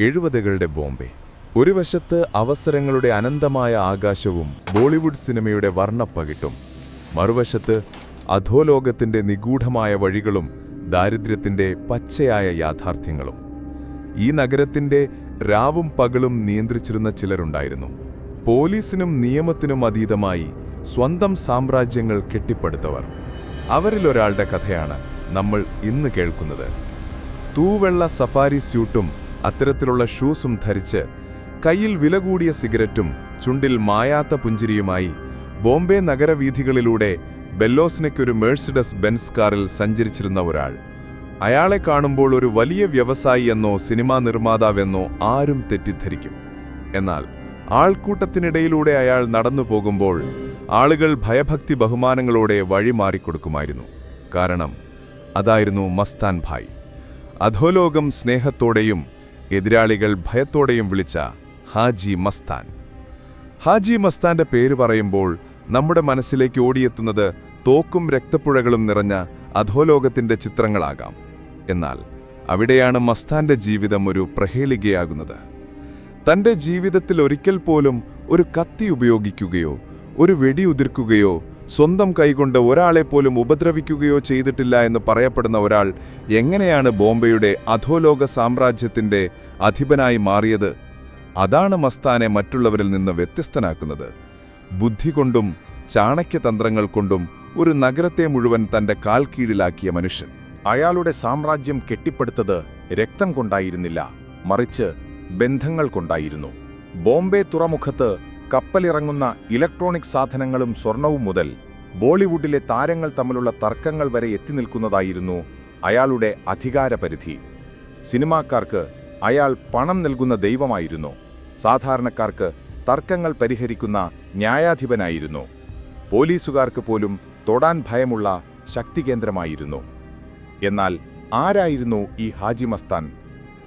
എഴുപതുകളുടെ ബോംബെ. ഒരു വശത്ത് അവസരങ്ങളുടെ അനന്തമായ ആകാശവും ബോളിവുഡ് സിനിമയുടെ വർണപ്പകിട്ടും. മറുവശത്ത് അധോലോകത്തിന്റെ നിഗൂഢമായ വഴികളും ദാരിദ്ര്യത്തിന്റെ പച്ചയായ യാഥാർത്ഥ്യങ്ങളും. ഈ നഗരത്തിന്റെ രാവും പകലും നിയന്ത്രിച്ചിരുന്ന ചിലരുണ്ടായിരുന്നു. പോലീസിനും നിയമത്തിനും അതീതമായി സ്വന്തം സാമ്രാജ്യങ്ങൾ കെട്ടിപ്പടുത്തവർ. അവരിലൊരാളുടെ കഥയാണ് നമ്മൾ ഇന്ന് കേൾക്കുന്നത്. തൂവെള്ള സഫാരി സ്യൂട്ടും അത്തരത്തിലുള്ള ഷൂസും ധരിച്ച് കയ്യിൽ വില കൂടിയ സിഗരറ്റും ചുണ്ടിൽ മായാത്ത പുഞ്ചിരിയുമായി ബോംബെ നഗരവീഥികളിലൂടെ ബെല്ലോസിനയ്ക്കൊരു മേഴ്സിഡസ് ബെൻസ് കാറിൽ സഞ്ചരിച്ചിരുന്ന ഒരാൾ. അയാളെ കാണുമ്പോൾ ഒരു വലിയ വ്യവസായി എന്നോ സിനിമാ നിർമ്മാതാവെന്നോ ആരും തെറ്റിദ്ധരിക്കും. എന്നാൽ ആൾക്കൂട്ടത്തിനിടയിലൂടെ അയാൾ നടന്നു പോകുമ്പോൾ ആളുകൾ ഭയഭക്തി ബഹുമാനങ്ങളോടെ വഴി മാറിക്കൊടുക്കുമായിരുന്നു കാരണം അതായിരുന്നു മസ്താൻ ഭായ്. അധോലോകം സ്നേഹത്തോടെയും എതിരാളികൾ ഭയത്തോടെയും വിളിച്ച ഹാജി മസ്താൻ. ഹാജി മസ്താന്റെ പേര് പറയുമ്പോൾ നമ്മുടെ മനസ്സിലേക്ക് ഓടിയെത്തുന്നത് തോക്കും രക്തപ്പുഴകളും നിറഞ്ഞ അധോലോകത്തിന്റെ ചിത്രങ്ങളാകാം. എന്നാൽ അവിടെയാണ് മസ്താന്റെ ജീവിതം ഒരു പ്രഹേളികയാകുന്നത്. തന്റെ ജീവിതത്തിൽ ഒരിക്കൽ പോലും ഒരു കത്തി ഉപയോഗിക്കുകയോ ഒരു വെടിയുതിർക്കുകയോ സ്വന്തം കൈകൊണ്ട് ഒരാളെ പോലും ഉപദ്രവിക്കുകയോ ചെയ്തിട്ടില്ല എന്ന് പറയപ്പെടുന്ന ഒരാൾ എങ്ങനെയാണ് ബോംബെയുടെ അധോലോക സാമ്രാജ്യത്തിന്റെ അധിപനായി മാറിയത്? അതാണ് മസ്താനെ മറ്റുള്ളവരിൽ നിന്ന് വ്യത്യസ്തനാക്കുന്നത്. ബുദ്ധി കൊണ്ടും ചാണക്യതന്ത്രങ്ങൾ കൊണ്ടും ഒരു നഗരത്തെ മുഴുവൻ തന്റെ കാൽ കീഴിലാക്കിയ മനുഷ്യൻ. അയാളുടെ സാമ്രാജ്യം കെട്ടിപ്പടുത്തത് രക്തം കൊണ്ടായിരുന്നില്ല മറിച്ച് ബന്ധങ്ങൾ കൊണ്ടായിരുന്നു. ബോംബെ തുറമുഖത്ത് കപ്പലിറങ്ങുന്ന ഇലക്ട്രോണിക് സാധനങ്ങളും സ്വർണവും മുതൽ ബോളിവുഡിലെ താരങ്ങൾ തമ്മിലുള്ള തർക്കങ്ങൾ വരെ എത്തിനിൽക്കുന്നതായിരുന്നു അയാളുടെ അധികാരപരിധി. സിനിമാക്കാർക്ക് അയാൾ പണം നൽകുന്ന ദൈവമായിരുന്നു. സാധാരണക്കാർക്ക് തർക്കങ്ങൾ പരിഹരിക്കുന്ന ന്യായാധിപനായിരുന്നു. പോലീസുകാർക്ക് പോലും തൊടാൻ ഭയമുള്ള ശക്തികേന്ദ്രമായിരുന്നു. എന്നാൽ ആരായിരുന്നു ഈ ഹാജിമസ്താൻ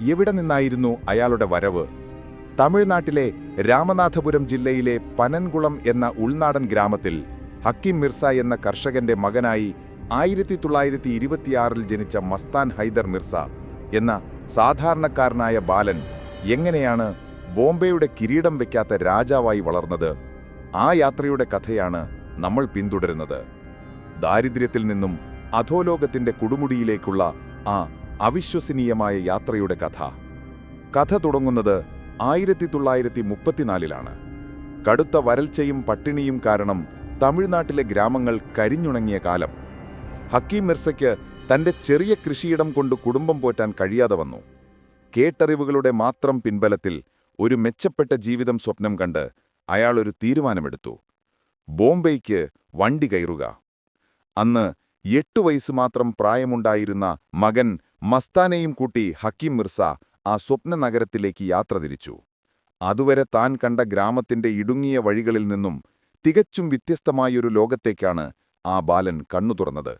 എവിടെ നിന്നായിരുന്നു അയാളുടെ വരവ്? തമിഴ്നാട്ടിലെ രാമനാഥപുരം ജില്ലയിലെ പനൻകുളം എന്ന ഉൾനാടൻ ഗ്രാമത്തിൽ ഹക്കിം മിർസ എന്ന കർഷകന്റെ മകനായി ആയിരത്തി തൊള്ളായിരത്തി ഇരുപത്തിയാറിൽ ജനിച്ച മസ്താൻ ഹൈദർ മിർസ എന്ന സാധാരണക്കാരനായ ബാലൻ എങ്ങനെയാണ് ബോംബെയുടെ കിരീടം വയ്ക്കാത്ത രാജാവായി വളർന്നത്? ആ യാത്രയുടെ കഥയാണ് നമ്മൾ പിന്തുടരുന്നത്. ദാരിദ്ര്യത്തിൽ നിന്നും അധോലോകത്തിന്റെ കൊടുമുടിയിലേക്കുള്ള ആ അവിശ്വസനീയമായ യാത്രയുടെ കഥ. കഥ തുടങ്ങുന്നത് ആയിരത്തി തൊള്ളായിരത്തി മുപ്പത്തിനാലിലാണ് കടുത്ത വരൾച്ചയും പട്ടിണിയും കാരണം തമിഴ്നാട്ടിലെ ഗ്രാമങ്ങൾ കരിഞ്ഞുണങ്ങിയ കാലം. ഹക്കീം മിർസയ്ക്ക് തന്റെ ചെറിയ കൃഷിയിടം കൊണ്ട് കുടുംബം പോറ്റാൻ കഴിയാതെ വന്നു. കേട്ടറിവുകളുടെ മാത്രം പിൻബലത്തിൽ ഒരു മെച്ചപ്പെട്ട ജീവിതം സ്വപ്നം കണ്ട് അയാൾ ഒരു തീരുമാനമെടുത്തു. ബോംബെയ്ക്ക് വണ്ടി കയറുക. അന്ന് എട്ടു വയസ്സ് മാത്രം പ്രായമുണ്ടായിരുന്ന മകൻ മസ്താനെയും കൂട്ടി ഹക്കീം മിർസ ആ സ്വപ്ന നഗരത്തിലേക്ക് യാത്ര തിരിച്ചു. അതുവരെ താൻ കണ്ട ഗ്രാമത്തിന്റെ ഇടുങ്ങിയ വഴികളിൽ നിന്നും തികച്ചും വ്യത്യസ്തമായൊരു ലോകത്തേക്കാണ് ആ ബാലൻ കണ്ണു തുറന്നത്.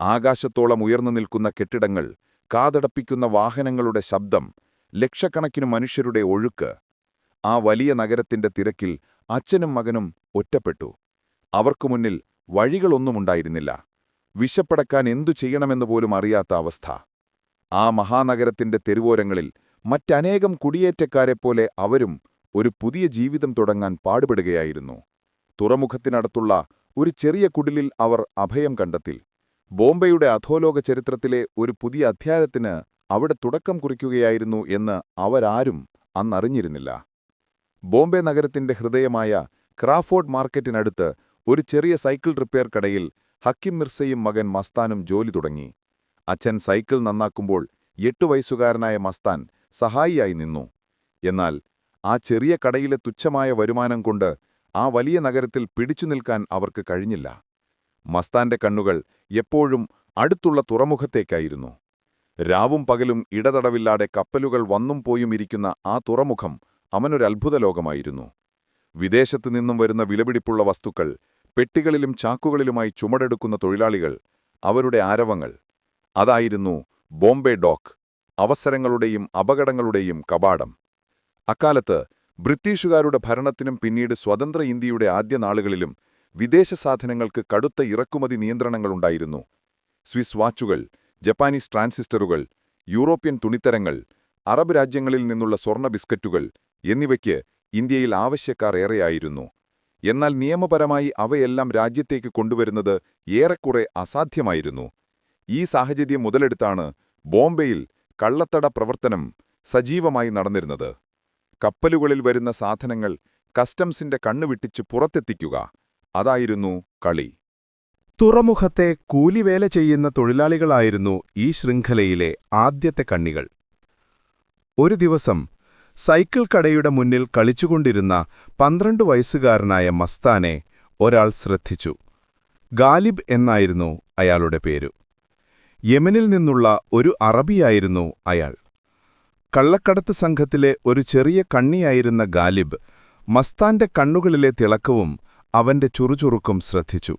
ആകാശത്തോളം ഉയർന്നു നിൽക്കുന്ന കെട്ടിടങ്ങൾ കാതടപ്പിക്കുന്ന വാഹനങ്ങളുടെ ശബ്ദം ലക്ഷക്കണക്കിന് മനുഷ്യരുടെ ഒഴുക്ക് ആ വലിയ നഗരത്തിന്റെ തിരക്കിൽ അച്ഛനും മകനും ഒറ്റപ്പെട്ടു. അവർക്കു മുന്നിൽ വഴികളൊന്നുമുണ്ടായിരുന്നില്ല. വിശപ്പടക്കാൻ എന്തു ചെയ്യണമെന്ന് പോലും അറിയാത്ത അവസ്ഥ. ആ മഹാനഗരത്തിന്റെ തെരുവോരങ്ങളിൽ മറ്റനേകം കുടിയേറ്റക്കാരെപ്പോലെ അവരും ഒരു പുതിയ ജീവിതം തുടങ്ങാൻ പാടുപെടുകയായിരുന്നു. തുറമുഖത്തിനടുത്തുള്ള ഒരു ചെറിയ കുടിലിൽ അവർ അഭയം കണ്ടെത്തി. ബോംബെയുടെ അധോലോക ചരിത്രത്തിലെ ഒരു പുതിയ അധ്യായത്തിന് അവിടെ തുടക്കം കുറിക്കുകയായിരുന്നു എന്ന് അവരാരും അന്നറിഞ്ഞിരുന്നില്ല. ബോംബെ നഗരത്തിന്റെ ഹൃദയമായ ക്രാഫോർഡ് മാർക്കറ്റിനടുത്ത് ഒരു ചെറിയ സൈക്കിൾ റിപ്പയർ കടയിൽ ഹക്കിം മിർസയും മകൻ മസ്താനും ജോലി തുടങ്ങി. അച്ഛൻ സൈക്കിൾ നന്നാക്കുമ്പോൾ എട്ടു വയസ്സുകാരനായ മസ്താൻ സഹായിയായി നിന്നു. എന്നാൽ ആ ചെറിയ കടയിലെ തുച്ഛമായ വരുമാനം കൊണ്ട് ആ വലിയ നഗരത്തിൽ പിടിച്ചു നിൽക്കാൻ അവർക്ക് കഴിഞ്ഞില്ല. മസ്താന്റെ കണ്ണുകൾ എപ്പോഴും അടുത്തുള്ള തുറമുഖത്തേക്കായിരുന്നു. രാവും പകലും ഇടതടവില്ലാതെ കപ്പലുകൾ വന്നും പോയും ഇരിക്കുന്ന ആ തുറമുഖം അവനൊരത്ഭുത ലോകമായിരുന്നു വിദേശത്തു നിന്നും വരുന്ന വിലപിടിപ്പുള്ള വസ്തുക്കൾ പെട്ടികളിലും ചാക്കുകളിലുമായി ചുമടെടുക്കുന്ന തൊഴിലാളികൾ അവരുടെ ആരവങ്ങൾ അതായിരുന്നു ബോംബെ ഡോക്ക് അവസരങ്ങളുടെയും അപകടങ്ങളുടെയും കവാടം. അക്കാലത്ത് ബ്രിട്ടീഷുകാരുടെ ഭരണത്തിനും പിന്നീട് സ്വതന്ത്ര ഇന്ത്യയുടെ ആദ്യ നാളുകളിലും വിദേശ സാധനങ്ങൾക്ക് കടുത്ത ഇറക്കുമതി നിയന്ത്രണങ്ങളുണ്ടായിരുന്നു സ്വിസ് വാച്ചുകൾ ജപ്പാനീസ് ട്രാൻസിസ്റ്ററുകൾ യൂറോപ്യൻ തുണിത്തരങ്ങൾ അറബ് രാജ്യങ്ങളിൽ നിന്നുള്ള സ്വർണ ബിസ്ക്കറ്റുകൾ എന്നിവയ്ക്ക് ഇന്ത്യയിൽ ആവശ്യക്കാർ ഏറെയായിരുന്നു. എന്നാൽ നിയമപരമായി അവയെല്ലാം രാജ്യത്തേക്ക് കൊണ്ടുവരുന്നത് ഏറെക്കുറെ അസാധ്യമായിരുന്നു. ഈ സാഹചര്യം മുതലെടുത്താണ് ബോംബെയിൽ കള്ളത്തട പ്രവർത്തനം സജീവമായി നടന്നിരുന്നത്. കപ്പലുകളിൽ വരുന്ന സാധനങ്ങൾ കസ്റ്റംസിന്റെ കണ്ണുവിട്ടിച്ച് പുറത്തെത്തിക്കുക. അതായിരുന്നു കളി. തുറമുഖത്തെ കൂലിവേല ചെയ്യുന്ന തൊഴിലാളികളായിരുന്നു ഈ ശൃംഖലയിലെ ആദ്യത്തെ കണ്ണികൾ. ഒരു ദിവസം സൈക്കിൾ കടയുടെ മുന്നിൽ കളിച്ചുകൊണ്ടിരുന്ന പന്ത്രണ്ട് വയസ്സുകാരനായ മസ്താനെ ഒരാൾ ശ്രദ്ധിച്ചു. ഗാലിബ് എന്നായിരുന്നു അയാളുടെ പേരു. യമനിൽ നിന്നുള്ള ഒരു അറബിയായിരുന്നു അയാൾ. കള്ളക്കടത്ത് സംഘത്തിലെ ഒരു ചെറിയ കണ്ണിയായിരുന്ന ഗാലിബ് മസ്താന്റെ കണ്ണുകളിലെ തിളക്കവും അവന്റെ ചുറുചുറുക്കും ശ്രദ്ധിച്ചു.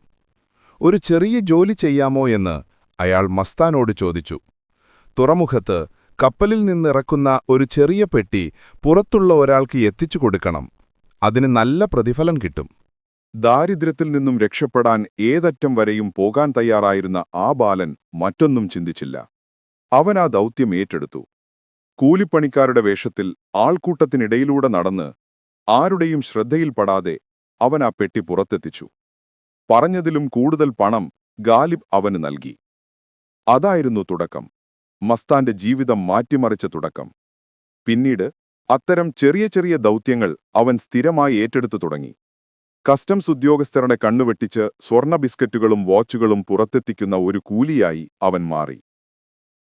ഒരു ചെറിയ ജോലി ചെയ്യാമോ എന്ന്? അയാൾ മസ്താനോട് ചോദിച്ചു. തുറമുഖത്ത് കപ്പലിൽ നിന്നിറക്കുന്ന ഒരു ചെറിയ പെട്ടി പുറത്തുള്ള ഒരാൾക്ക് എത്തിച്ചു കൊടുക്കണം. അതിന് നല്ല പ്രതിഫലം കിട്ടും. ദാരിദ്ര്യത്തിൽ നിന്നും രക്ഷപ്പെടാൻ ഏതറ്റം വരെയും പോകാൻ തയ്യാറായിരുന്ന ആ ബാലൻ മറ്റൊന്നും ചിന്തിച്ചില്ല. അവൻ ആ ദൗത്യം ഏറ്റെടുത്തു. കൂലിപ്പണിക്കാരുടെ വേഷത്തിൽ ആൾക്കൂട്ടത്തിനിടയിലൂടെ നടന്ന് ആരുടെയും ശ്രദ്ധയിൽപ്പെടാതെ അവൻ ആ പെട്ടി പുറത്തെത്തിച്ചു. പറഞ്ഞതിലും കൂടുതൽ പണം ഗാലിബ് അവന് നൽകി. അതായിരുന്നു തുടക്കം. മസ്താന്റെ ജീവിതം മാറ്റിമറിച്ച തുടക്കം. പിന്നീട് അത്തരം ചെറിയ ചെറിയ ദൗത്യങ്ങൾ അവൻ സ്ഥിരമായി ഏറ്റെടുത്തു തുടങ്ങി. കസ്റ്റംസ് ഉദ്യോഗസ്ഥരുടെ കണ്ണുവെട്ടിച്ച് സ്വർണ ബിസ്ക്കറ്റുകളും വാച്ചുകളും പുറത്തെത്തിക്കുന്ന ഒരു കൂലിയായി അവൻ മാറി.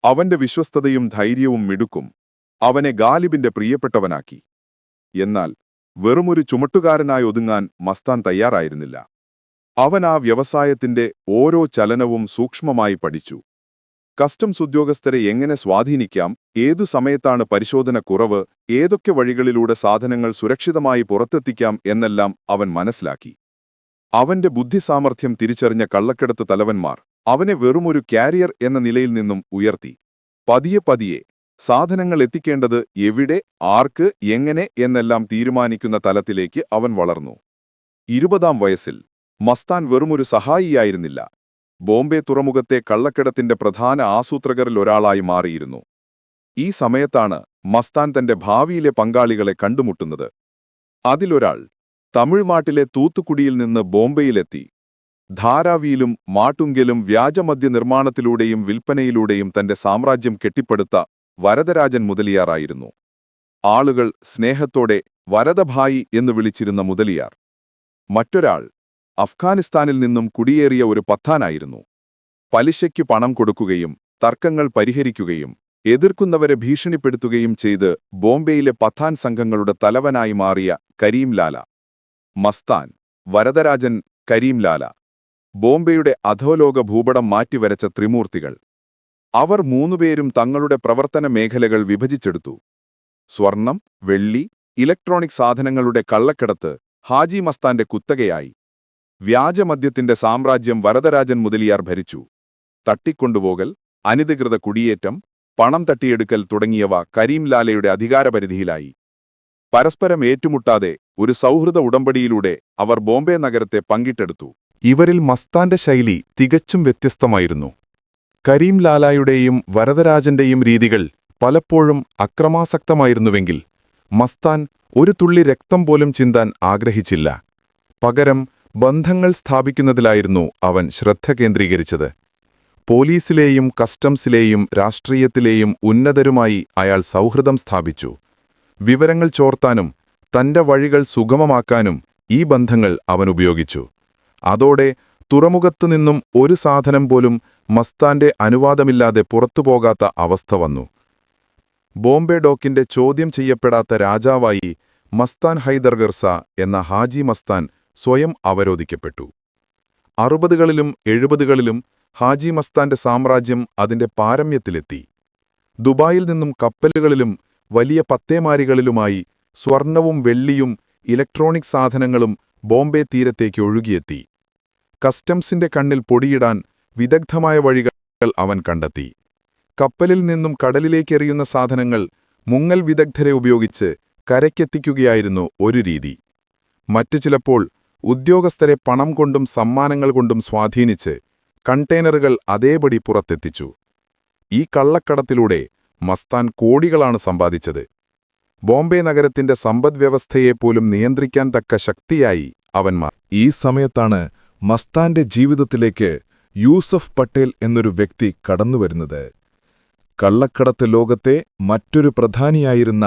അവന്റെ വിശ്വസ്തതയും ധൈര്യവും മിടുക്കും. അവനെ ഗാലിബിന്റെ പ്രിയപ്പെട്ടവനാക്കി. എന്നാൽ വെറുമൊരു ചുമട്ടുകാരനായി ഒതുങ്ങാൻ മസ്താൻ തയ്യാറായിരുന്നില്ല. അവൻ ആ വ്യവസായത്തിന്റെ ഓരോ ചലനവും സൂക്ഷ്മമായി പഠിച്ചു. കസ്റ്റംസ് ഉദ്യോഗസ്ഥരെ എങ്ങനെ സ്വാധീനിക്കാം ഏതു സമയത്താണ് പരിശോധന കുറവ് ഏതൊക്കെ വഴികളിലൂടെ സാധനങ്ങൾ സുരക്ഷിതമായി പുറത്തെത്തിക്കാം എന്നെല്ലാം അവൻ മനസ്സിലാക്കി. അവന്റെ ബുദ്ധിസാമർഥ്യം തിരിച്ചറിഞ്ഞ കള്ളക്കടത്ത് തലവന്മാർ അവനെ വെറുമൊരു കാരിയർ എന്ന നിലയിൽ നിന്നും ഉയർത്തി. പതിയെ പതിയെ സാധനങ്ങൾ എത്തിക്കേണ്ടത് എവിടെ ആർക്ക് എങ്ങനെ എന്നെല്ലാം തീരുമാനിക്കുന്ന തലത്തിലേക്ക് അവൻ വളർന്നു. ഇരുപതാം വയസ്സിൽ മസ്താൻ വെറുമൊരു സഹായിയായിരുന്നില്ല. ബോംബെ തുറമുഖത്തെ കള്ളക്കിടത്തിന്റെ പ്രധാന ആസൂത്രകരിൽ ഒരാളായി മാറിയിരുന്നു. ഈ സമയത്താണ് മസ്താൻ തന്റെ ഭാവിയിലെ പങ്കാളികളെ കണ്ടുമുട്ടുന്നത്. അതിലൊരാൾ തമിഴ്നാട്ടിലെ തൂത്തുക്കുടിയിൽ നിന്ന് ബോംബെയിലെത്തി. ധാരാവിയിലും മാട്ടുങ്കലും വ്യാജമദ്യ നിർമ്മാണത്തിലൂടെയും വിൽപ്പനയിലൂടെയും തന്റെ സാമ്രാജ്യം കെട്ടിപ്പടുത്ത വരദരാജൻ മുതലിയാറായിരുന്നു. ആളുകൾ സ്നേഹത്തോടെ വരദഭായി എന്ന് വിളിച്ചിരുന്ന മുതലിയാർ. മറ്റൊരാൾ അഫ്ഗാനിസ്ഥാനിൽ നിന്നും കുടിയേറിയ ഒരു പത്താനായിരുന്നു. പലിശയ്ക്ക് പണം കൊടുക്കുകയും തർക്കങ്ങൾ പരിഹരിക്കുകയും എതിർക്കുന്നവരെ ഭീഷണിപ്പെടുത്തുകയും ചെയ്ത് ബോംബെയിലെ പത്താൻ സംഘങ്ങളുടെ തലവനായി മാറിയ കരീംലാല മസ്താൻ വരദരാജൻ കരീംലാല ബോംബെയുടെ അധോലോക ഭൂപടം മാറ്റിവരച്ച ത്രിമൂർത്തികൾ. അവർ മൂന്നുപേരും തങ്ങളുടെ പ്രവർത്തന മേഖലകൾ വിഭജിച്ചെടുത്തു. സ്വർണം വെള്ളി ഇലക്ട്രോണിക് സാധനങ്ങളുടെ കള്ളക്കടത്ത് ഹാജി മസ്താന്റെ കുത്തകയായി. വ്യാജമദ്യത്തിന്റെ സാമ്രാജ്യം വരദരാജൻ മുതലിയാർ ഭരിച്ചു. തട്ടിക്കൊണ്ടുപോകൽ അനധികൃത കുടിയേറ്റം പണം തട്ടിയെടുക്കൽ തുടങ്ങിയവ കരീംലാലയുടെ അധികാരപരിധിയിലായി. പരസ്പരം ഏറ്റുമുട്ടാതെ ഒരു സൗഹൃദ ഉടമ്പടിയിലൂടെ അവർ ബോംബെ നഗരത്തെ പങ്കിട്ടെടുത്തു. ഇവരിൽ മസ്താന്റെ ശൈലി തികച്ചും വ്യത്യസ്തമായിരുന്നു. കരീം ലാലായുടെയും വരദരാജന്റെയും രീതികൾ പലപ്പോഴും അക്രമാസക്തമായിരുന്നുവെങ്കിൽ മസ്താൻ ഒരു തുള്ളി രക്തം പോലും ചിന്താൻ ആഗ്രഹിച്ചില്ല. പകരം ബന്ധങ്ങൾ സ്ഥാപിക്കുന്നതിലായിരുന്നു അവൻ ശ്രദ്ധ കേന്ദ്രീകരിച്ചത്. പോലീസിലെയും കസ്റ്റംസിലെയും രാഷ്ട്രീയത്തിലെയും ഉന്നതരുമായി അയാൾ സൗഹൃദം സ്ഥാപിച്ചു. വിവരങ്ങൾ ചോർത്താനും തന്റെ വഴികൾ സുഗമമാക്കാനും ഈ ബന്ധങ്ങൾ അവൻ ഉപയോഗിച്ചു. അതോടെ തുറമുഖത്തുനിന്നും ഒരു സാധനം പോലും മസ്താന്റെ അനുവാദമില്ലാതെ പുറത്തുപോകാത്ത അവസ്ഥ വന്നു. ബോംബെ ഡോക്കിന്റെ ചോദ്യം ചെയ്യപ്പെടാത്ത രാജാവായി മസ്താൻ ഹൈദർഗർസ എന്ന ഹാജി മസ്താൻ സ്വയം അവരോധിക്കപ്പെട്ടു. അറുപതുകളിലും എഴുപതുകളിലും ഹാജി മസ്താന്റെ സാമ്രാജ്യം അതിന്റെ പാരമ്യത്തിലെത്തി. ദുബായിൽ നിന്നും കപ്പലുകളിലും വലിയ പത്തേമാരികളിലുമായി സ്വർണവും വെള്ളിയും ഇലക്ട്രോണിക് സാധനങ്ങളും ബോംബെ തീരത്തേക്ക് ഒഴുകിയെത്തി. കസ്റ്റംസിന്റെ കണ്ണിൽ പൊടിയിടാൻ വിദഗ്ധമായ വഴികൾ അവൻ കണ്ടെത്തി. കപ്പലിൽ നിന്നും കടലിലേക്കെറിയുന്ന സാധനങ്ങൾ മുങ്ങൽ വിദഗ്ധരെ ഉപയോഗിച്ച് കരയ്ക്കെത്തിക്കുകയായിരുന്നു ഒരു രീതി. മറ്റു ചിലപ്പോൾ ഉദ്യോഗസ്ഥരെ പണം കൊണ്ടും സമ്മാനങ്ങൾ കൊണ്ടും സ്വാധീനിച്ച് കണ്ടെയ്നറുകൾ അതേപടി പുറത്തെത്തിച്ചു. ഈ കള്ളക്കടത്തിലൂടെ മസ്താൻ കോടികളാണ് സമ്പാദിച്ചത്. ബോംബെ നഗരത്തിന്റെ സമ്പദ്വ്യവസ്ഥയെപ്പോലും നിയന്ത്രിക്കാൻ തക്ക ശക്തിയായി അവൻ ഈ സമയത്താണ് മസ്താന്റെ ജീവിതത്തിലേക്ക് യൂസഫ് പട്ടേൽ എന്നൊരു വ്യക്തി കടന്നുവരുന്നത്. കള്ളക്കടത്ത് ലോകത്തെ മറ്റൊരു പ്രധാനിയായിരുന്ന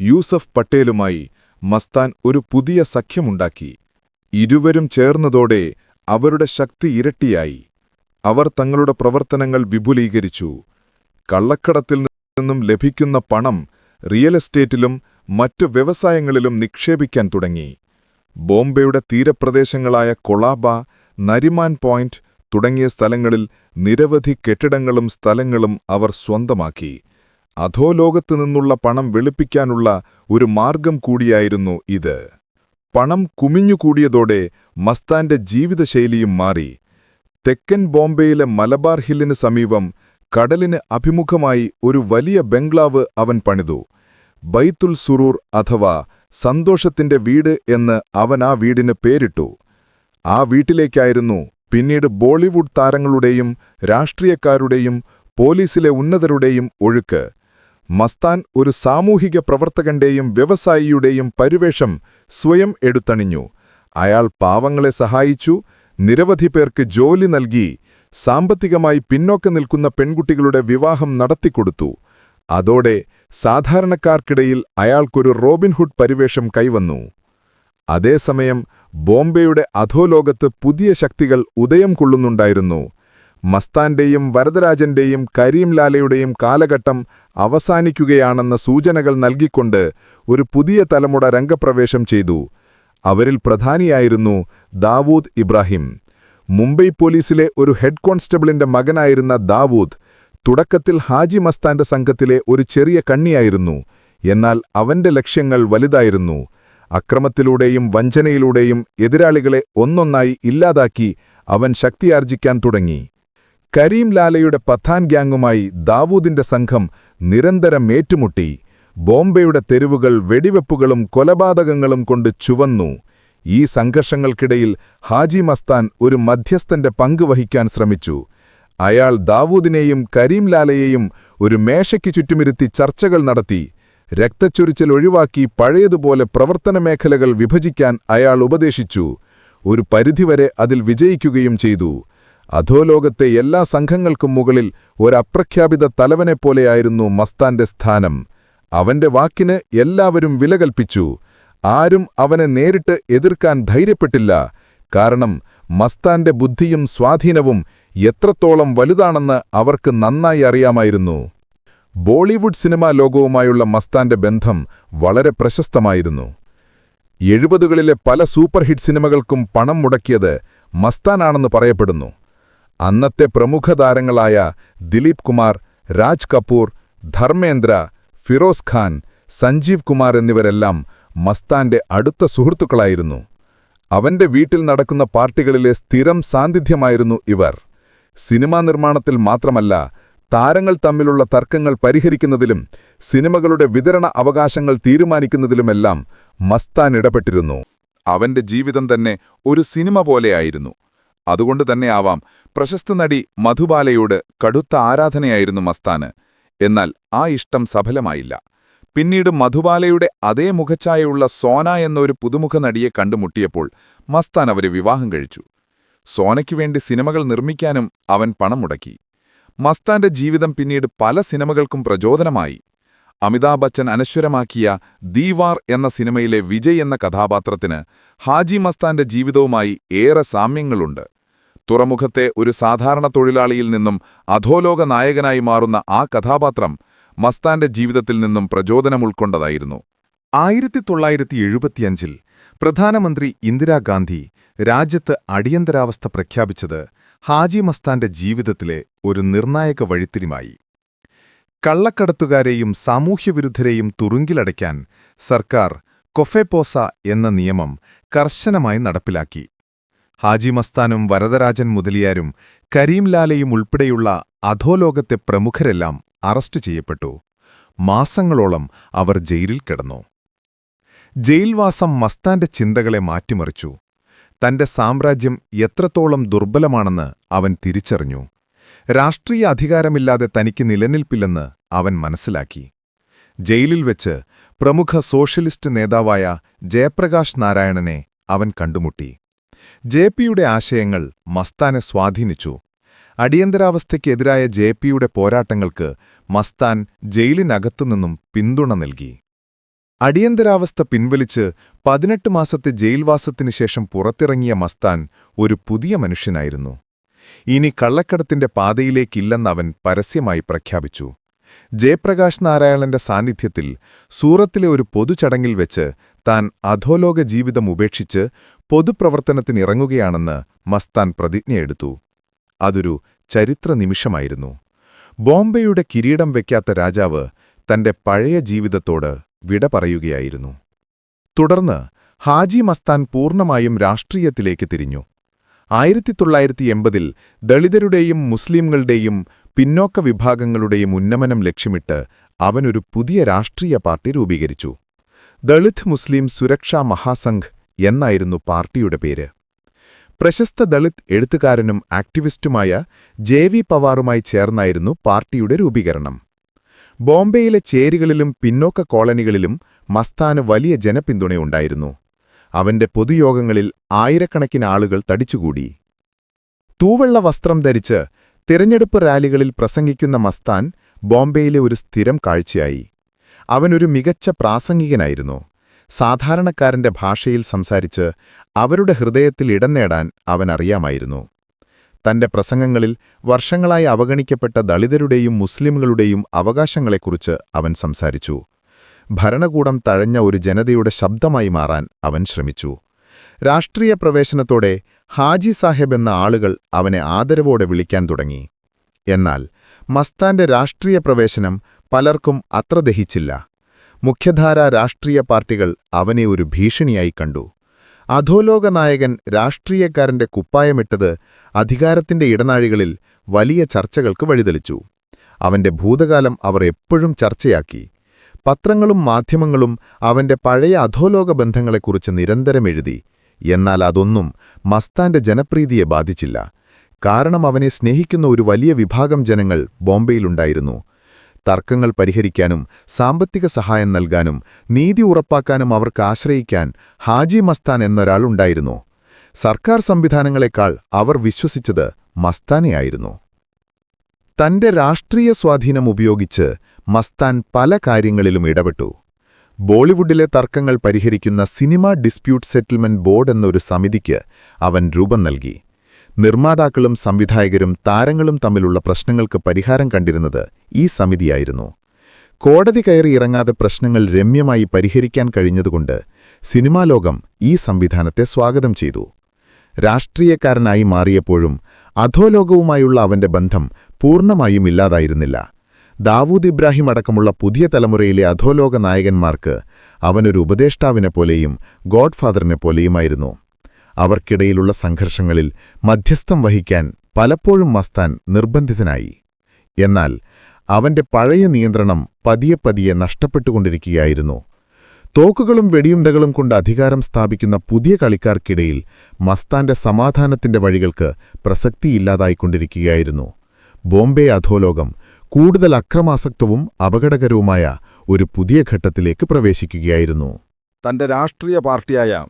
യൂസഫ് പട്ടേലുമായി മസ്താൻ ഒരു പുതിയ സഖ്യമുണ്ടാക്കി. ഇരുവരും ചേർന്നതോടെ അവരുടെ ശക്തി ഇരട്ടിയായി. അവർ തങ്ങളുടെ പ്രവർത്തനങ്ങൾ വിപുലീകരിച്ചു. കള്ളക്കടത്തിൽ നിന്നും ലഭിക്കുന്ന പണം റിയൽ എസ്റ്റേറ്റിലും മറ്റു വ്യവസായങ്ങളിലും നിക്ഷേപിക്കാൻ തുടങ്ങി. ബോംബെയുടെ തീരപ്രദേശങ്ങളായ കൊളാബ നരിമാൻ പോയിന്റ് തുടങ്ങിയ സ്ഥലങ്ങളിൽ നിരവധി കെട്ടിടങ്ങളും സ്ഥലങ്ങളും അവർ സ്വന്തമാക്കി. അധോലോകത്തു നിന്നുള്ള പണം വെളുപ്പിക്കാനുള്ള ഒരു മാർഗം കൂടിയായിരുന്നു ഇത്. പണം കുമിഞ്ഞുകൂടിയതോടെ മസ്താന്റെ ജീവിതശൈലിയും മാറി. തെക്കൻ ബോംബെയിലെ മലബാർ ഹില്ലിന് സമീപം കടലിന് അഭിമുഖമായി ഒരു വലിയ ബംഗ്ലാവ് അവൻ പണിതു. ബൈത്തുൽ സുറൂർ അഥവാ സന്തോഷത്തിന്റെ വീട് എന്ന് അവൻ ആ വീടിന് പേരിട്ടു. ആ വീട്ടിലേക്കായിരുന്നു പിന്നീട് ബോളിവുഡ് താരങ്ങളുടെയും രാഷ്ട്രീയക്കാരുടെയും പോലീസിലെ ഉന്നതരുടെയും ഒഴുക്ക്. മസ്താൻ ഒരു സാമൂഹിക പ്രവർത്തകന്റെയും വ്യവസായിയുടെയും പരിവേഷം സ്വയം എടുത്തണിഞ്ഞു. അയാൾ പാവങ്ങളെ സഹായിച്ചു നിരവധി പേർക്ക് ജോലി നൽകി സാമ്പത്തികമായി പിന്നോക്കം നിൽക്കുന്ന പെൺകുട്ടികളുടെ വിവാഹം നടത്തിക്കൊടുത്തു. അതോടെ സാധാരണക്കാർക്കിടയിൽ അയാൾക്കൊരു റോബിൻഹുഡ് പരിവേഷം കൈവന്നു. അതേസമയം ബോംബെയുടെ അധോലോകത്ത് പുതിയ ശക്തികൾ ഉദയം കൊള്ളുന്നുണ്ടായിരുന്നു. മസ്താന്റെയും വരദരാജന്റെയും കരീംലാലയുടെയും കാലഘട്ടം അവസാനിക്കുകയാണെന്ന സൂചനകൾ നൽകിക്കൊണ്ട് ഒരു പുതിയ തലമുറ രംഗപ്രവേശം ചെയ്തു. അവരിൽ പ്രധാനിയായിരുന്നു ദാവൂദ് ഇബ്രാഹിം. മുംബൈ പോലീസിലെ ഒരു ഹെഡ് കോൺസ്റ്റബിളിന്റെ മകനായിരുന്ന ദാവൂദ് തുടക്കത്തിൽ ഹാജി മസ്താന്റെ സംഘത്തിലെ ഒരു ചെറിയ കണ്ണിയായിരുന്നു. എന്നാൽ അവന്റെ ലക്ഷ്യങ്ങൾ വലുതായിരുന്നു. അക്രമത്തിലൂടെയും വഞ്ചനയിലൂടെയും എതിരാളികളെ ഒന്നൊന്നായി ഇല്ലാതാക്കി അവൻ ശക്തിയാർജിക്കാൻ തുടങ്ങി. കരീം ലാലയുടെ പത്താൻ ഗ്യാങ്ങുമായി ദാവൂദിന്റെ സംഘം നിരന്തരം ഏറ്റുമുട്ടി. ബോംബെയുടെ തെരുവുകൾ വെടിവെപ്പുകളും കൊലപാതകങ്ങളും കൊണ്ട് ചുവന്നു. ഈ സംഘർഷങ്ങൾക്കിടയിൽ ഹാജി മസ്താൻ ഒരു മധ്യസ്ഥന്റെ പങ്ക് വഹിക്കാൻ ശ്രമിച്ചു. അയാൾ ദാവൂദിനെയും കരീം ലാലയെയും ഒരു മേശയ്ക്ക് ചുറ്റുമിരുത്തി ചർച്ചകൾ നടത്തി. രക്തച്ചൊരിച്ചൽ ഒഴിവാക്കി പഴയതുപോലെ പ്രവർത്തന മേഖലകൾ വിഭജിക്കാൻ അയാൾ ഉപദേശിച്ചു. ഒരു പരിധിവരെ അതിൽ വിജയിക്കുകയും ചെയ്തു. അധോലോകത്തെ എല്ലാ സംഘങ്ങൾക്കും മുകളിൽ ഒരപ്രഖ്യാപിത തലവനെപ്പോലെയായിരുന്നു മസ്താന്റെ സ്ഥാനം. അവന്റെ വാക്കിന് എല്ലാവരും വില കൽപ്പിച്ചു. ആരും അവനെ നേരിട്ട് എതിർക്കാൻ ധൈര്യപ്പെട്ടില്ല. കാരണം മസ്താന്റെ ബുദ്ധിയും സ്വാധീനവും എത്രത്തോളം വലുതാണെന്ന് അവർക്ക് നന്നായി അറിയാമായിരുന്നു. ബോളിവുഡ് സിനിമാ ലോകവുമായുള്ള മസ്താന്റെ ബന്ധം വളരെ പ്രശസ്തമായിരുന്നു. എഴുപതുകളിലെ പല സൂപ്പർ ഹിറ്റ് സിനിമകൾക്കും പണം മുടക്കിയത് മസ്താനാണെന്ന് പറയപ്പെടുന്നു. അന്നത്തെ പ്രമുഖ താരങ്ങളായ ദിലീപ് കുമാർ രാജ് കപൂർ ധർമ്മേന്ദ്ര ഫിറോസ് ഖാൻ സഞ്ജീവ് കുമാർ എന്നിവരെല്ലാം മസ്താന്റെ അടുത്ത സുഹൃത്തുക്കളായിരുന്നു. അവന്റെ വീട്ടിൽ നടക്കുന്ന പാർട്ടികളിലെ സ്ഥിരം സാന്നിധ്യമായിരുന്നു ഇവർ. സിനിമാ നിർമ്മാണത്തിൽ മാത്രമല്ല താരങ്ങൾ തമ്മിലുള്ള തർക്കങ്ങൾ പരിഹരിക്കുന്നതിലും സിനിമകളുടെ വിതരണ അവകാശങ്ങൾ തീരുമാനിക്കുന്നതിലുമെല്ലാം മസ്താൻ ഇടപെട്ടിരുന്നു. അവന്റെ ജീവിതം തന്നെ ഒരു സിനിമ പോലെയായിരുന്നു. അതുകൊണ്ട് തന്നെ ആവാം. പ്രശസ്ത നടി മധുബാലയോട് കടുത്ത ആരാധനയായിരുന്നു മസ്താന്. എന്നാൽ ആ ഇഷ്ടം സഫലമായില്ല. പിന്നീട് മധുബാലയുടെ അതേ മുഖഛായയുള്ള സോന എന്നൊരു പുതുമുഖ നടിയെ കണ്ടുമുട്ടിയപ്പോൾ മസ്താൻ അവരെ വിവാഹം കഴിച്ചു. സോനയ്ക്കു വേണ്ടി സിനിമകൾ നിർമ്മിക്കാനും അവൻ പണം മുടക്കി. മസ്താന്റെ ജീവിതം പിന്നീട് പല സിനിമകൾക്കും പ്രചോദനമായി. അമിതാഭ് ബച്ചൻ അനശ്വരമാക്കിയ ദീവാർ എന്ന സിനിമയിലെ വിജയ് എന്ന കഥാപാത്രത്തിന് ഹാജി മസ്താന്റെ ജീവിതവുമായി ഏറെ സാമ്യങ്ങളുണ്ട്. തുറമുഖത്തെ ഒരു സാധാരണ തൊഴിലാളിയിൽ നിന്നും അധോലോക നായകനായി മാറുന്ന ആ കഥാപാത്രം മസ്താന്റെ ജീവിതത്തിൽ നിന്നും പ്രചോദനം ഉൾക്കൊണ്ടതായിരുന്നു. ആയിരത്തി തൊള്ളായിരത്തി എഴുപത്തിയഞ്ചിൽ പ്രധാനമന്ത്രി ഇന്ദിരാഗാന്ധി രാജ്യത്ത് അടിയന്തരാവസ്ഥ പ്രഖ്യാപിച്ചത് ഹാജി മസ്താന്റെ ജീവിതത്തിലെ ഒരു നിർണായക വഴിത്തിരിമായി കള്ളക്കടത്തുകാരെയും സാമൂഹ്യവിരുദ്ധരെയും തുറുങ്കിലടയ്ക്കാൻ സർക്കാർ കൊഫെപോസ എന്ന നിയമം കർശനമായി നടപ്പിലാക്കി. ഹാജി മസ്താനും വരദരാജൻ മുതലിയാരും കരീംലാലയും ഉൾപ്പെടെയുള്ള അധോലോകത്തെ പ്രമുഖരെല്ലാം അറസ്റ്റ് ചെയ്യപ്പെട്ടു. മാസങ്ങളോളം അവർ ജയിലിൽ കിടന്നു. ജയിൽവാസം മസ്താന്റെ ചിന്തകളെ മാറ്റിമറിച്ചു. തന്റെ സാമ്രാജ്യം എത്രത്തോളം ദുർബലമാണെന്ന് അവൻ തിരിച്ചറിഞ്ഞു. രാഷ്ട്രീയ അധികാരമില്ലാതെ തനിക്ക് നിലനിൽപ്പില്ലെന്ന് അവൻ മനസ്സിലാക്കി. ജയിലിൽ വെച്ച് പ്രമുഖ സോഷ്യലിസ്റ്റ് നേതാവായ ജയപ്രകാശ് നാരായണനെ അവൻ കണ്ടുമുട്ടി. ജെ പിയുടെ ആശയങ്ങൾ മസ്താനെ സ്വാധീനിച്ചു. അടിയന്തരാവസ്ഥയ്ക്കെതിരായ ജെ പിയുടെ പോരാട്ടങ്ങൾക്ക് മസ്താൻ ജയിലിനകത്തുനിന്നും പിന്തുണ നൽകി. അടിയന്തരാവസ്ഥ പിൻവലിച്ച് പതിനെട്ട് മാസത്തെ ജയിൽവാസത്തിനു ശേഷം പുറത്തിറങ്ങിയ മസ്താൻ ഒരു പുതിയ മനുഷ്യനായിരുന്നു. ഇനി കള്ളക്കടത്തിന്റെ പാതയിലേക്കില്ലെന്നവൻ പരസ്യമായി പ്രഖ്യാപിച്ചു. ജയപ്രകാശ് നാരായണന്റെ സാന്നിധ്യത്തിൽ സൂറത്തിലെ ഒരു പൊതുചടങ്ങിൽ വെച്ച് താൻ അധോലോക ജീവിതം ഉപേക്ഷിച്ച് പൊതുപ്രവർത്തനത്തിനിറങ്ങുകയാണെന്ന് മസ്താൻ പ്രതിജ്ഞയെടുത്തു അതൊരു ചരിത്ര നിമിഷമായിരുന്നു. ബോംബെയുടെ കിരീടം വയ്ക്കാത്ത രാജാവ് തന്റെ പഴയ ജീവിതത്തോട് വിട പറയുകയായിരുന്നു. തുടർന്ന് ഹാജി മസ്താൻ പൂർണമായും രാഷ്ട്രീയത്തിലേക്ക് തിരിഞ്ഞു. ആയിരത്തി തൊള്ളായിരത്തി എൺപതിൽ ദളിതരുടെയും മുസ്ലിംകളുടെയും പിന്നോക്ക വിഭാഗങ്ങളുടെയും ഉന്നമനം ലക്ഷ്യമിട്ട് അവനൊരു പുതിയ രാഷ്ട്രീയ പാർട്ടി രൂപീകരിച്ചു. ദളിത് മുസ്ലിം സുരക്ഷാ മഹാസംഘ് എന്നായിരുന്നു പാർട്ടിയുടെ പേര്. പ്രശസ്ത ദളിത് എഴുത്തുകാരനും ആക്ടിവിസ്റ്റുമായ ജെ വി പവാറുമായി ചേർന്നായിരുന്നു പാർട്ടിയുടെ രൂപീകരണം. ബോംബെയിലെ ചേരികളിലും പിന്നോക്ക കോളനികളിലും മസ്താന് വലിയ ജനപിന്തുണയുണ്ടായിരുന്നു. അവന്റെ പൊതുയോഗങ്ങളിൽ ആയിരക്കണക്കിന് ആളുകൾ തടിച്ചുകൂടി. തൂവെള്ള വസ്ത്രം ധരിച്ച് തിരഞ്ഞെടുപ്പ് റാലികളിൽ പ്രസംഗിക്കുന്ന മസ്താൻ ബോംബെയിലെ ഒരു സ്ഥിരം കാഴ്ചയായി. അവനൊരു മികച്ച പ്രാസംഗികനായിരുന്നു. സാധാരണക്കാരന്റെ ഭാഷയിൽ സംസാരിച്ച് അവരുടെ ഹൃദയത്തിൽ ഇടം നേടാൻ അവനറിയാമായിരുന്നു തന്റെ പ്രസംഗങ്ങളിൽ വർഷങ്ങളായി അവഗണിക്കപ്പെട്ട ദളിതരുടെയും മുസ്ലിംകളുടെയും അവകാശങ്ങളെക്കുറിച്ച് അവൻ സംസാരിച്ചു. ഭരണകൂടം തഴഞ്ഞ ഒരു ജനതയുടെ ശബ്ദമായി മാറാൻ അവൻ ശ്രമിച്ചു. രാഷ്ട്രീയ പ്രവേശനത്തോടെ ഹാജി സാഹേബ് എന്ന ആളുകൾ അവനെ ആദരവോടെ വിളിക്കാൻ തുടങ്ങി. എന്നാൽ മസ്താന്റെ രാഷ്ട്രീയ പ്രവേശനം പലർക്കും അത്ര ദഹിച്ചില്ല. മുഖ്യധാര രാഷ്ട്രീയ പാർട്ടികൾ അവനെ ഒരു ഭീഷണിയായി കണ്ടു. അധോലോക നായകൻ രാഷ്ട്രീയക്കാരന്റെ കുപ്പായമിട്ടത് അധികാരത്തിന്റെ ഇടനാഴികളിൽ വലിയ ചർച്ചകൾക്ക് വഴിതെളിച്ചു. അവന്റെ ഭൂതകാലം അവർ എപ്പോഴും ചർച്ചയാക്കി. പത്രങ്ങളും മാധ്യമങ്ങളും അവന്റെ പഴയ അധോലോക ബന്ധങ്ങളെക്കുറിച്ച് നിരന്തരം എഴുതി എന്നാൽ അതൊന്നും മസ്താന്റെ ജനപ്രീതിയെ ബാധിച്ചില്ല. കാരണം അവനെ സ്നേഹിക്കുന്ന ഒരു വലിയ വിഭാഗം ജനങ്ങൾ ബോംബെയിലുണ്ടായിരുന്നു. തർക്കങ്ങൾ പരിഹരിക്കാനും സാമ്പത്തിക സഹായം നൽകാനും നീതി ഉറപ്പാക്കാനും അവർക്ക് ആശ്രയിക്കാൻ ഹാജി മസ്താൻ എന്നൊരാളുണ്ടായിരുന്നു സർക്കാർ സംവിധാനങ്ങളെക്കാൾ അവർ വിശ്വസിച്ചത് മസ്താനെയായിരുന്നു. തന്റെ രാഷ്ട്രീയ സ്വാധീനം ഉപയോഗിച്ച് മസ്താൻ പല കാര്യങ്ങളിലും ഇടപെട്ടു. ബോളിവുഡിലെ തർക്കങ്ങൾ പരിഹരിക്കുന്ന സിനിമ ഡിസ്പ്യൂട്ട് സെറ്റിൽമെന്റ് ബോർഡ് എന്നൊരു സമിതിക്ക് അവൻ രൂപം നൽകി. നിർമ്മാതാക്കളും സംവിധായകരും താരങ്ങളും തമ്മിലുള്ള പ്രശ്നങ്ങൾക്ക് പരിഹാരം കണ്ടിരുന്നത് ഈ സമിതിയായിരുന്നു. കോടതി കയറി ഇറങ്ങാതെ പ്രശ്നങ്ങൾ രമ്യമായി പരിഹരിക്കാൻ കഴിഞ്ഞതുകൊണ്ട് സിനിമാ ലോകം ഈ സംവിധാനത്തെ സ്വാഗതം ചെയ്തു. രാഷ്ട്രീയക്കാരനായി മാറിയപ്പോഴും അധോലോകവുമായുള്ള അവന്റെ ബന്ധം പൂർണമായും ഇല്ലാതായിരുന്നില്ല. ദാവൂദ് ഇബ്രാഹിം അടക്കമുള്ള പുതിയ തലമുറയിലെ അധോലോക നായകന്മാർക്ക് അവനൊരു ഉപദേഷ്ടാവിനെ പോലെയും ഗോഡ്ഫാദറിനെ പോലെയുമായിരുന്നു. അവർക്കിടയിലുള്ള സംഘർഷങ്ങളിൽ മധ്യസ്ഥം വഹിക്കാൻ പലപ്പോഴും മസ്താൻ നിർബന്ധിതനായി. എന്നാൽ അവന്റെ പഴയ നിയന്ത്രണം പതിയെ പതിയെ നഷ്ടപ്പെട്ടുകൊണ്ടിരിക്കുകയായിരുന്നു. തോക്കുകളും വെടിയുണ്ടകളും കൊണ്ട് അധികാരം സ്ഥാപിക്കുന്ന പുതിയ കളിക്കാർക്കിടയിൽ മസ്താന്റെ സമാധാനത്തിന്റെ വഴികൾക്ക് പ്രസക്തിയില്ലാതായിക്കൊണ്ടിരിക്കുകയായിരുന്നു. ബോംബെ അധോലോകം കൂടുതൽ അക്രമാസക്തവും അപകടകരവുമായ ഒരു പുതിയ ഘട്ടത്തിലേക്ക് പ്രവേശിക്കുകയായിരുന്നു. തന്റെ രാഷ്ട്രീയ പാർട്ടിയായ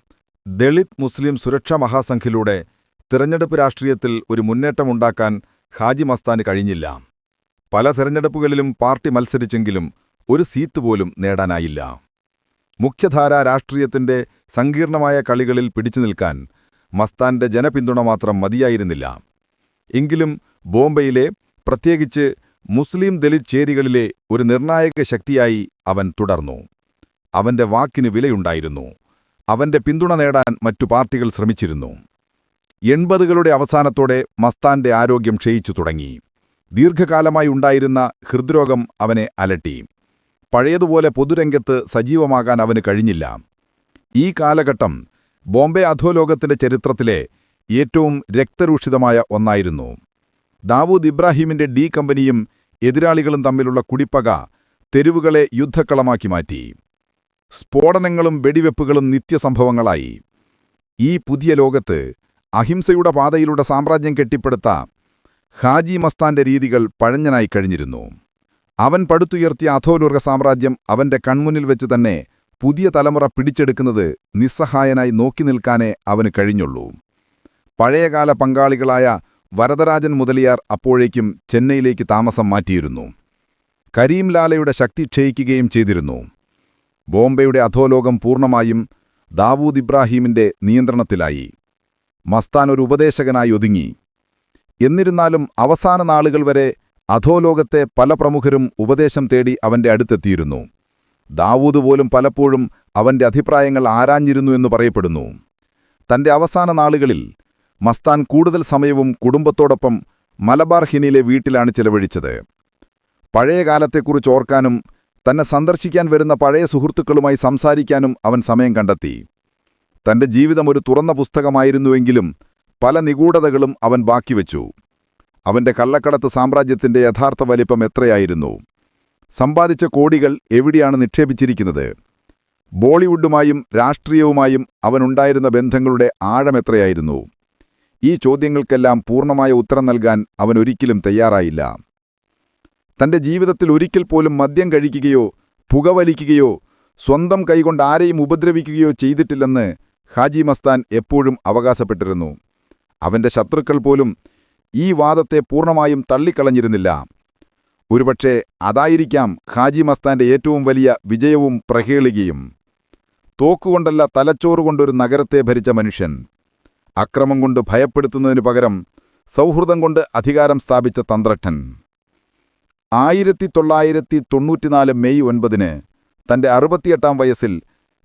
ദളിത് മുസ്ലിം സുരക്ഷാ മഹാസംഘിലൂടെ തിരഞ്ഞെടുപ്പ് രാഷ്ട്രീയത്തിൽ ഒരു മുന്നേറ്റമുണ്ടാക്കാൻ ഹാജി മസ്താന് കഴിഞ്ഞില്ല. പല തിരഞ്ഞെടുപ്പുകളിലും പാർട്ടി മത്സരിച്ചെങ്കിലും ഒരു സീറ്റ് പോലും നേടാനായില്ല. മുഖ്യധാരാ രാഷ്ട്രീയത്തിന്റെ സങ്കീർണമായ കളികളിൽ പിടിച്ചു നിൽക്കാൻ മസ്താന്റെ ജനപിന്തുണ മാത്രം മതിയായിരുന്നില്ല. എങ്കിലും ബോംബെയിലെ പ്രത്യേകിച്ച് മുസ്ലിം ദലിത് ചേരികളിലെ ഒരു നിർണായക ശക്തിയായി അവൻ തുടർന്നു. അവന്റെ വാക്കിന് വിലയുണ്ടായിരുന്നു. അവന്റെ പിന്തുണ നേടാൻ മറ്റു പാർട്ടികൾ ശ്രമിച്ചിരുന്നു. എൺപതുകളുടെ അവസാനത്തോടെ മസ്താന്റെ ആരോഗ്യം ക്ഷയിച്ചു തുടങ്ങി. ദീർഘകാലമായി ഉണ്ടായിരുന്ന ഹൃദ്രോഗം അവനെ അലട്ടി. പഴയതുപോലെ പൊതുരംഗത്ത് സജീവമാകാൻ അവന് കഴിഞ്ഞില്ല. ഈ കാലഘട്ടം ബോംബെ അധോലോകത്തിന്റെ ചരിത്രത്തിലെ ഏറ്റവും രക്തരൂഷിതമായ ഒന്നായിരുന്നു. ദാവൂദ് ഇബ്രാഹിമിന്റെ ഡി കമ്പനിയും എതിരാളികളും തമ്മിലുള്ള കുടിപ്പക തെരുവുകളെ യുദ്ധക്കളമാക്കി മാറ്റി. സ്ഫോടനങ്ങളും വെടിവെപ്പുകളും നിത്യസംഭവങ്ങളായി. ഈ പുതിയ ലോകത്ത് അഹിംസയുടെ പാതയിലൂടെ സാമ്രാജ്യം കെട്ടിപ്പടുത്ത ഹാജി മസ്താന്റെ രീതികൾ പഴഞ്ഞനായി കഴിഞ്ഞിരുന്നു. അവൻ പടുത്തുയർത്തിയ അധോലുർഗ സാമ്രാജ്യം അവന്റെ കൺമുന്നിൽ വെച്ച് തന്നെ പുതിയ തലമുറ പിടിച്ചെടുക്കുന്നത് നിസ്സഹായനായി നോക്കി നിൽക്കാനേ അവന് കഴിഞ്ഞുള്ളൂ. പഴയകാല പങ്കാളികളായ വരദരാജൻ മുതലിയാർ അപ്പോഴേക്കും ചെന്നൈയിലേക്ക് താമസം മാറ്റിയിരുന്നു. കരീം ലാലയുടെ ശക്തി ക്ഷയിക്കുകയും ചെയ്തിരുന്നു. ബോംബെയുടെ അധോലോകം പൂർണമായും ദാവൂദ് ഇബ്രാഹീമിന്റെ നിയന്ത്രണത്തിലായി. മസ്താൻ ഒരു ഉപദേശകനായി ഒതുങ്ങി. എന്നിരുന്നാലും അവസാന നാളുകൾ വരെ അധോലോകത്തെ പല പ്രമുഖരും ഉപദേശം തേടി അവന്റെ അടുത്തെത്തിയിരുന്നു. ദാവൂദ് പോലും പലപ്പോഴും അവന്റെ അഭിപ്രായങ്ങൾ ആരാഞ്ഞിരുന്നു എന്ന് പറയപ്പെടുന്നു. തന്റെ അവസാന നാളുകളിൽ മസ്താൻ കൂടുതൽ സമയവും കുടുംബത്തോടൊപ്പം മലബാർ ഹിനിയിലെ വീട്ടിലാണ് ചെലവഴിച്ചത്. പഴയ കാലത്തെക്കുറിച്ച് ഓർക്കാനും തന്നെ സന്ദർശിക്കാൻ വരുന്ന പഴയ സുഹൃത്തുക്കളുമായി സംസാരിക്കാനും അവൻ സമയം കണ്ടെത്തി. തന്റെ ജീവിതം ഒരു തുറന്ന പുസ്തകമായിരുന്നുവെങ്കിലും പല നിഗൂഢതകളും അവൻ ബാക്കിവെച്ചു അവന്റെ കള്ളക്കടത്ത് സാമ്രാജ്യത്തിന്റെ യഥാർത്ഥ വലിപ്പം എത്രയായിരുന്നു? സമ്പാദിച്ച കോടികൾ എവിടെയാണ് നിക്ഷേപിച്ചിരിക്കുന്നത്? ബോളിവുഡുമായും രാഷ്ട്രീയവുമായും അവനുണ്ടായിരുന്ന ബന്ധങ്ങളുടെ ആഴമെത്രയായിരുന്നു ഈ ചോദ്യങ്ങൾക്കെല്ലാം പൂർണമായ ഉത്തരം നൽകാൻ അവൻ ഒരിക്കലും തയ്യാറായില്ല. തന്റെ ജീവിതത്തിൽ ഒരിക്കൽ പോലും മദ്യം കഴിക്കുകയോ പുകവലിക്കുകയോ സ്വന്തം കൈകൊണ്ട് ആരെയും ഉപദ്രവിക്കുകയോ ചെയ്തിട്ടില്ലെന്ന് ഹാജി മസ്താൻ എപ്പോഴും അവകാശപ്പെട്ടിരുന്നു. അവന്റെ ശത്രുക്കൾ പോലും ഈ വാദത്തെ പൂർണമായും തള്ളിക്കളഞ്ഞിരുന്നില്ല. ഒരുപക്ഷെ അതായിരിക്കാം ഹാജി മസ്താന്റെ ഏറ്റവും വലിയ വിജയവും പ്രഹേളികയും. തോക്കുകൊണ്ടല്ല തലച്ചോറുകൊണ്ടൊരു നഗരത്തെ ഭരിച്ച മനുഷ്യൻ. അക്രമം കൊണ്ട് ഭയപ്പെടുത്തുന്നതിനു പകരം സൗഹൃദം കൊണ്ട് അധികാരം സ്ഥാപിച്ച തന്ത്രജ്ഞൻ. ആയിരത്തി തൊള്ളായിരത്തി തൊണ്ണൂറ്റിനാല് മെയ് ഒൻപതിന് തന്റെ അറുപത്തിയെട്ടാം വയസ്സിൽ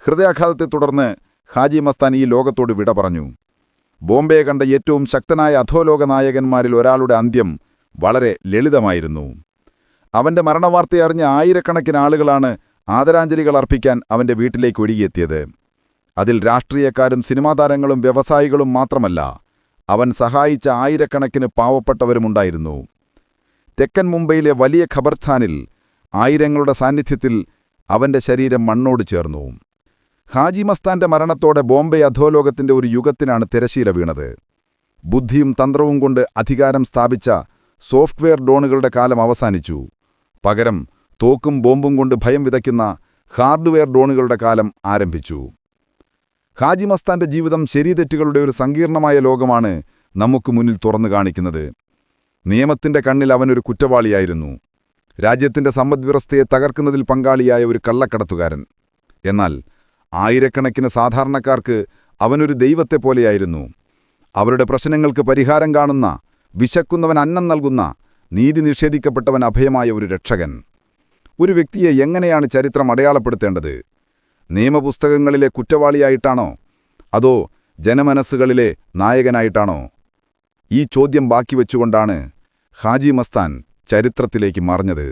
ഹൃദയാഘാതത്തെ തുടർന്ന് ഹാജി മസ്താൻ ഈ ലോകത്തോട് വിട പറഞ്ഞു. ബോംബെ കണ്ട ഏറ്റവും ശക്തനായ അധോലോക നായകന്മാരിൽ ഒരാളുടെ അന്ത്യം വളരെ ലളിതമായിരുന്നു. അവന്റെ മരണവാർത്തയറിഞ്ഞ ആയിരക്കണക്കിന് ആളുകളാണ് ആദരാഞ്ജലികൾ അർപ്പിക്കാൻ അവന്റെ വീട്ടിലേക്ക് ഒഴുകിയെത്തിയത്. അതിൽ രാഷ്ട്രീയക്കാരും സിനിമാ താരങ്ങളും വ്യവസായികളും മാത്രമല്ല അവൻ സഹായിച്ച ആയിരക്കണക്കിന് പാവപ്പെട്ടവരുമുണ്ടായിരുന്നു. തെക്കൻ മുംബൈയിലെ വലിയ ഖബർസ്ഥാനിൽ ആയിരങ്ങളുടെ സാന്നിധ്യത്തിൽ അവന്റെ ശരീരം മണ്ണോട് ചേർന്നു. ഹാജി മസ്താന്റെ മരണത്തോടെ ബോംബെ അധോലോകത്തിന്റെ ഒരു യുഗത്തിനാണ് തിരശീല വീണത്. ബുദ്ധിയും തന്ത്രവും കൊണ്ട് അധികാരം സ്ഥാപിച്ച സോഫ്റ്റ്വെയർ ഡോണുകളുടെ കാലം അവസാനിച്ചു. പകരം തോക്കും ബോംബും കൊണ്ട് ഭയം വിതയ്ക്കുന്ന ഹാർഡ്വെയർ ഡോണുകളുടെ കാലം ആരംഭിച്ചു. ഹാജി ജീവിതം ശരിതെറ്റുകളുടെ ഒരു സങ്കീർണമായ ലോകമാണ് നമുക്ക് മുന്നിൽ തുറന്നു കാണിക്കുന്നത്. നിയമത്തിന്റെ കണ്ണിൽ അവനൊരു കുറ്റവാളിയായിരുന്നു. രാജ്യത്തിന്റെ സമ്പദ്വ്യവസ്ഥയെ തകർക്കുന്നതിൽ പങ്കാളിയായ ഒരു കള്ളക്കടത്തുകാരൻ. എന്നാൽ ആയിരക്കണക്കിന് സാധാരണക്കാർക്ക് അവനൊരു ദൈവത്തെപ്പോലെയായിരുന്നു അവരുടെ പ്രശ്നങ്ങൾക്ക് പരിഹാരം കാണുന്ന വിശക്കുന്നവൻ അന്നം നൽകുന്ന നീതി നിഷേധിക്കപ്പെട്ടവൻ അഭയമായ ഒരു രക്ഷകൻ. ഒരു വ്യക്തിയെ എങ്ങനെയാണ് ചരിത്രം അടയാളപ്പെടുത്തേണ്ടത്? നിയമപുസ്തകങ്ങളിലെ കുറ്റവാളിയായിട്ടാണോ? അതോ ജനമനസ്സുകളിലെ നായകനായിട്ടാണോ? ഈ ചോദ്യം ബാക്കി വെച്ചുകൊണ്ടാണ് ഹാജി മസ്താൻ ചരിത്രത്തിലേക്ക് മറഞ്ഞത്.